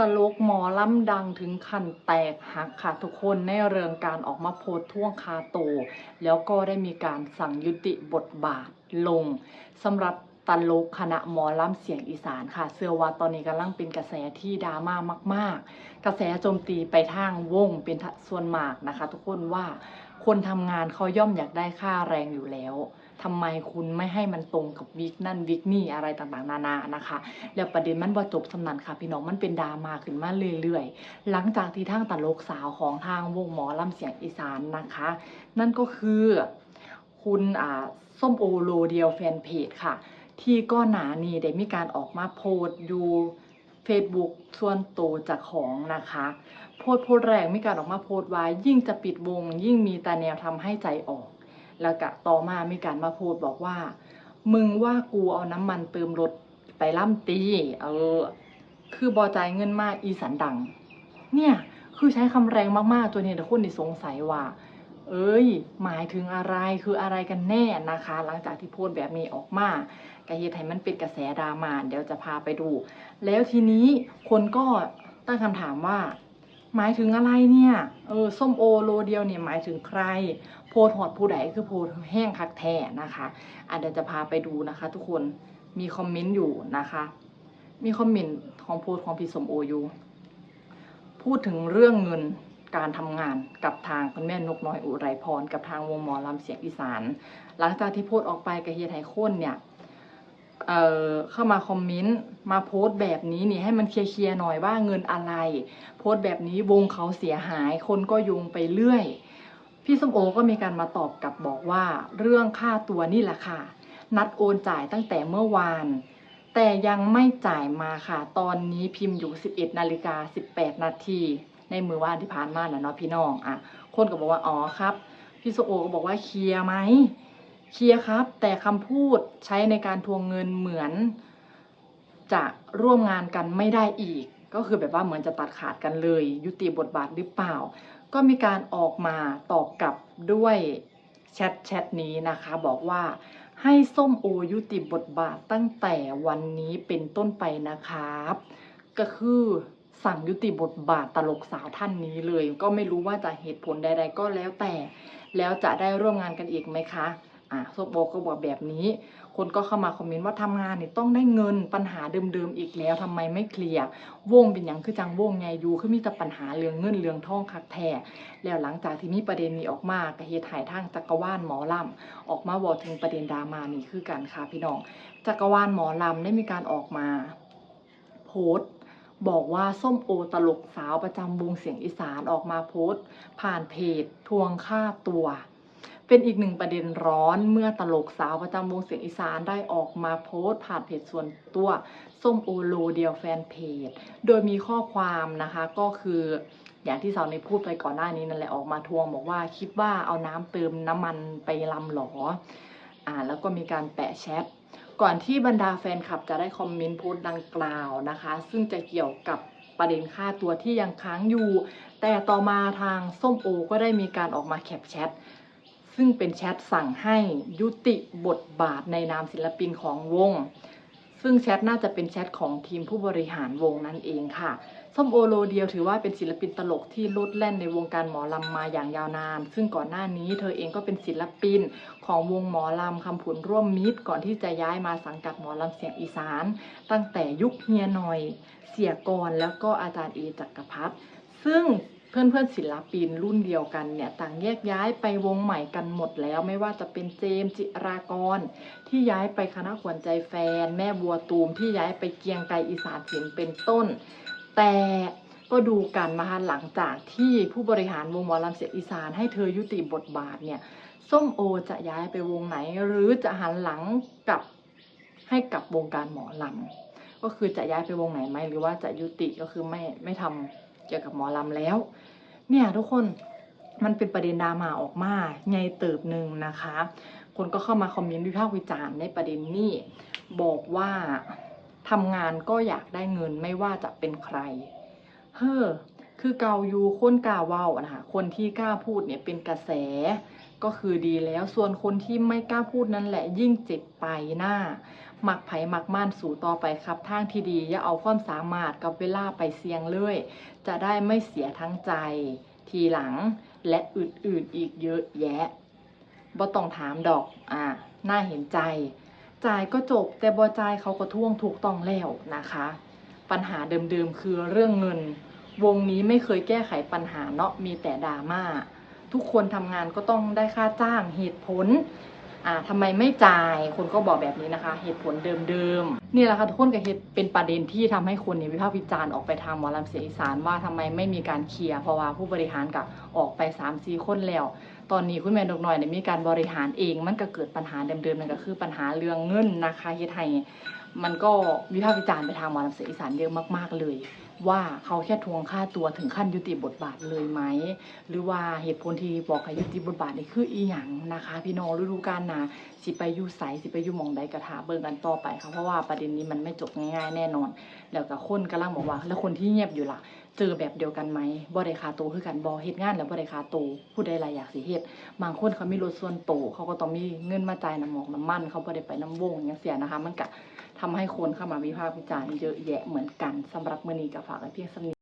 ตลกหมอล่ำดังถึงขั้นแตกหักค่ะทุกคนในเรื่องการออกมาโพสท่วงคาโต แล้วก็ได้มีการสั่งยุติบทบาทลงสำหรับตลกคณะหมอล่ำเสียงอีสานค่ะเชื่อว่าตอนนี้กำลังเป็นกระแสที่ดราม่ามาก ๆ กระแสโจมตีไปทางวงเป็นส่วนมากนะคะ ทุกคนว่า คนทำงานเขาย่อมอยากได้ค่าแรงอยู่แล้วทำไมคุณไม่ให้มันตรงกับวิกนั่นวิกนี่อะไรต่างๆ นานานะคะ แล้วประเด็นมันบ่จบสำนันค่ะ พี่น้องมันเป็นดราม่าขึ้นมาเรื่อยๆ หลังจากที่ทางตลกสาวของทางวงหมอลำเสียงอีสานนะคะ นั่นก็คือคุณอ่าส้มโอโลเดียวแฟนเพจค่ะ ที่ก้อนหนานีได้มีการออกมาโพสต์อยู่ Facebook ส่วนตัวจากของนะคะ โพสต์โพสต์แรกมีการออกมาโพสต์ไว้ยิ่งจะปิดวง ยิ่งมีแต่แนวทำให้ใจออก แล้วก็ต่อมามีการมาโพสต์บอกว่า มึงว่ากูเอาน้ำมันเติมรถไปล่ำตี เออ คือบอจ่ายเงินมากอีสันดัง เนี่ยคือใช้คำแรงมากๆตัวนี้ทุกคนที่สงสัยว่า เอ้ย หมายถึงอะไรคืออะไรกันแน่นะคะ หลังจากที่โพสต์แบบนี้ออกมากระเฮ็ดให้มันเป็นกระแสดราม่าเดี๋ยวจะพาไปดู แล้วทีนี้คนก็ตั้งคำถามว่า หมายถึงอะไรเนี่ยเออส้มโอโลเดียวเนี่ยหมายถึงใคร โพสต์ฮอดผู้ใดคือโพสต์แห้งคักแท้นะคะอะเดี๋ยวจะพาไปดูนะคะ ทุกคนมีคอมเมนต์อยู่นะคะ มีคอมเมนต์ของโพสต์ของพี่สมโออยู่พูดถึงเรื่องเงินการทำงานกับทางคุณแม่นกน้อยอุไรพรกับทางวงหมอลำเสียงอีสาน หลังจากที่โพสออกไปกับเฮียไทยโคนเนี่ย เอ่อเข้ามาคอมเมนต์มาโพสต์แบบนี้นี่ให้มันเคลียร์ๆหน่อยว่าเงินอะไร โพสต์แบบนี้วงเขาเสียหายคนก็โยงไปเรื่อย พี่ส้มโอก็มีการมาตอบกลับบอกว่า เรื่องค่าตัวนี่แหละค่ะ นัดโอนจ่ายตั้งแต่เมื่อวาน แต่ยังไม่จ่ายมาค่ะ ตอนนี้พิมพ์อยู่ 11นาฬิกา18 นาทีในมือวานที่ผ่านมาน่ะเนาะพี่น้องอะคนก็บอกว่าอ๋อครับ พี่ส้มโอก็บอกว่าเคลียร์ไหม เคลียร์ครับ แต่คำพูดใช้ในการทวงเงินเหมือน จะร่วมงานกันไม่ได้อีก ก็คือแบบว่าเหมือนจะตัดขาดกันเลย ยุติบทบาทหรือเปล่า ก็มีการออกมาตอบกลับด้วยแชทแชทนี้นะคะ บอกว่าให้ส้มโอยุติบทบาทตั้งแต่วันนี้เป็นต้นไปนะครับ ก็คือสั่งยุติบทบาทตลกสาวท่านนี้เลย ก็ไม่รู้ว่าจะเหตุผลใดๆก็แล้วแต่ แล้วจะได้ร่วมงานกันอีกไหมคะ อะส้มโอก็บอกแบบนี้ คนก็เข้ามาคอมเมนต์ว่าทำงานนี่ต้องได้เงินปัญหาเดิมๆอีกแล้วทำไมไม่เคลียร์วงเป็นอย่างคือจังวงไงอยู่คือมีแต่ปัญหาเรื่องเงินเรื่องทองคักแท้แล้วหลังจากที่มีประเด็นนี้ออกมากระเฮ็ดหายทางจักรวาลหมอลำออกมาบอกถึงประเด็นดราม่านี่คือกันค่ะพี่น้องจักรวาลหมอลำได้มีการออกมาโพสต์บอกว่าส้มโอตลกสาวประจำวงเสียงอีสานออกมาโพสต์ ผ่านเพจทวงค่าตัว เป็นอีกหนึ่งประเด็นร้อนเมื่อตลกสาวประจำวงเสียงอีสานได้ออกมาโพสต์ผ่านเพจส่วนตัวส้มโอโลเดียวแฟนเพจ โดยมีข้อความนะคะก็คืออย่างที่สาวในพูดไปก่อนหน้านี้นั่นแหละออกมาทวงบอกว่าคิดว่าเอาน้ำเติมน้ำมันไปลำหรออ่าแล้วก็มีการแปะแชทก่อนที่บรรดาแฟนคลับจะได้คอมเมนต์โพสต์ดังกล่าวนะคะ ซึ่งจะเกี่ยวกับประเด็นค่าตัวที่ยังค้างอยู่ แต่ต่อมาทางส้มโอก็ได้มีการออกมาแคปแชท ซึ่งเป็นแชทสั่งให้ยุติบทบาทในนามศิลปินของวง ซึ่งแชทน่าจะเป็นแชทของทีมผู้บริหารวงนั่นเองค่ะส้มโอโลเดียวถือว่าเป็นศิลปินตลกที่ลุดแล่นในวงการหมอลำมาอย่างยาวนาน ซึ่งก่อนหน้านี้เธอเองก็เป็นศิลปินของวงหมอลำคำผุนร่วมมิตร ก่อนที่จะย้ายมาสังกัดหมอลำเสียงอีสาน ตั้งแต่ยุคเฮียหน่อย เสียกรแล้วก็อาจารย์เอจักรพัฒน์ซึ่ง เพื่อนเพื่อนๆศิลปินรุ่นเดียวกันเนี่ยต่างแยกย้ายไปวงใหม่กันหมดแล้ว ไม่ว่าจะเป็นเจมจิรากร ที่ย้ายไปคณะขวัญใจแฟน แม่บัวตูมที่ย้ายไปเกียงไกรอีสานศิลป์เป็นต้น แต่ก็ดูกันมาหลังจากที่ผู้บริหารวงหมอลำเสียงอีสานให้เธอยุติบทบาทเนี่ยส้มโอจะย้ายไปวงไหนหรือจะหันหลังกลับให้กับวงการหมอลำก็คือจะย้ายไปวงไหนไหมหรือว่าจะยุติก็คือไม่ไม่ทำ เกี่ยวกับหมอลำแล้ว เนี่ยทุกคนมันเป็นประเด็นดราม่าออกมาไงเติบหนึ่งนะคะ คนก็เข้ามาคอมเมนต์วิพากษ์วิจารณ์ในประเด็นนี้บอกว่าทำงานก็อยากได้เงินไม่ว่าจะเป็นใคร เฮ้อคือเกาอยู่คนกล้าว้านะคะคนที่กล้าพูดเนี่ยเป็นกระแสก็คือดีแล้วส่วนคนที่ไม่กล้าพูดนั่นแหละยิ่งเจ็บไปหน้า มักไผ่มักม่านสู่ต่อไปครับทางที่ดีอย่าเอาความสามารถกับเวลาไปเสี่ยงเลย จะได้ไม่เสียทั้งใจ ทีหลังและอื่นๆอีกเยอะแยะบ่ต้องถามดอกอ่าน่าเห็นใจ จ่ายก็จบแต่บ่จ่ายเขาก็ท่วงถูกต้องแล้วนะคะ ปัญหาเดิมๆคือเรื่องเงิน วงนี้ไม่เคยแก้ไขปัญหาเนาะมีแต่ดราม่าทุกคนทำงานก็ต้องได้ค่าจ้างเหตุผล อ่าทำไมไม่จ่าย คนก็บอกแบบนี้นะคะ เหตุผลเดิมๆนี่แหละค่ะทุกคนก็เหตุเป็นประเด็นที่ทำให้คนเนี่ยวิพากษ์วิจารณ์ออกไปทางหมอลำเสียงอีสานว่าทำไมไม่มีการเคลียร์เพราะว่าผู้บริหารกับออกไป3ามสี่คนแล้ว ตอนนี้คุณแม่ดอกน้อยเนี่ยมีการบริหารเองมันก็เกิดปัญหาเดิมๆนั่นก็คือปัญหาเรื่องเงินนะคะเฮ็ดให้ มันก็วิพากษ์วิจารณ์ไปทางหมอลำเสียงอีสานเยอะมาก ๆ เลย ว่าเขาแค่ทวงค่าตัวถึงขั้นยุติบทบาทเลยไหม หรือว่าเหตุผลที่บอกให้ยุติบทบาทนี่คืออีหยังนะคะ พี่น้องฤดูกาลนาสิไปยู่ใสสิไปยู่มองใดกระถาเบิ่งกันต่อไปค่ะเพราะว่าประเด็นนี้มันไม่จบง่าย ๆ แน่นอน แล้วก็คนกำลังบอกว่า แล้วคนที่เงียบอยู่ล่ะ เจอแบบเดียวกันไหมบ่ได้คาโตคือกันบ่เฮ็ดงานแล้วบ่ได้คาโตผู้ใดหลายอยากสิเฮ็ดบางคนเขามีรถส่วนโตวเขาก็ต้องมีเงินมาจ่ายน้ำหมอกน้ำมันเขาบ่ได้ไปน้ำวงอย่างเสียนะคะ มันก็ทำให้คนเข้ามาวิพากษ์วิจารณ์เยอะแยะเหมือนกันสำหรับมื้อนี้ก็ฝากไว้เพียงสำนี้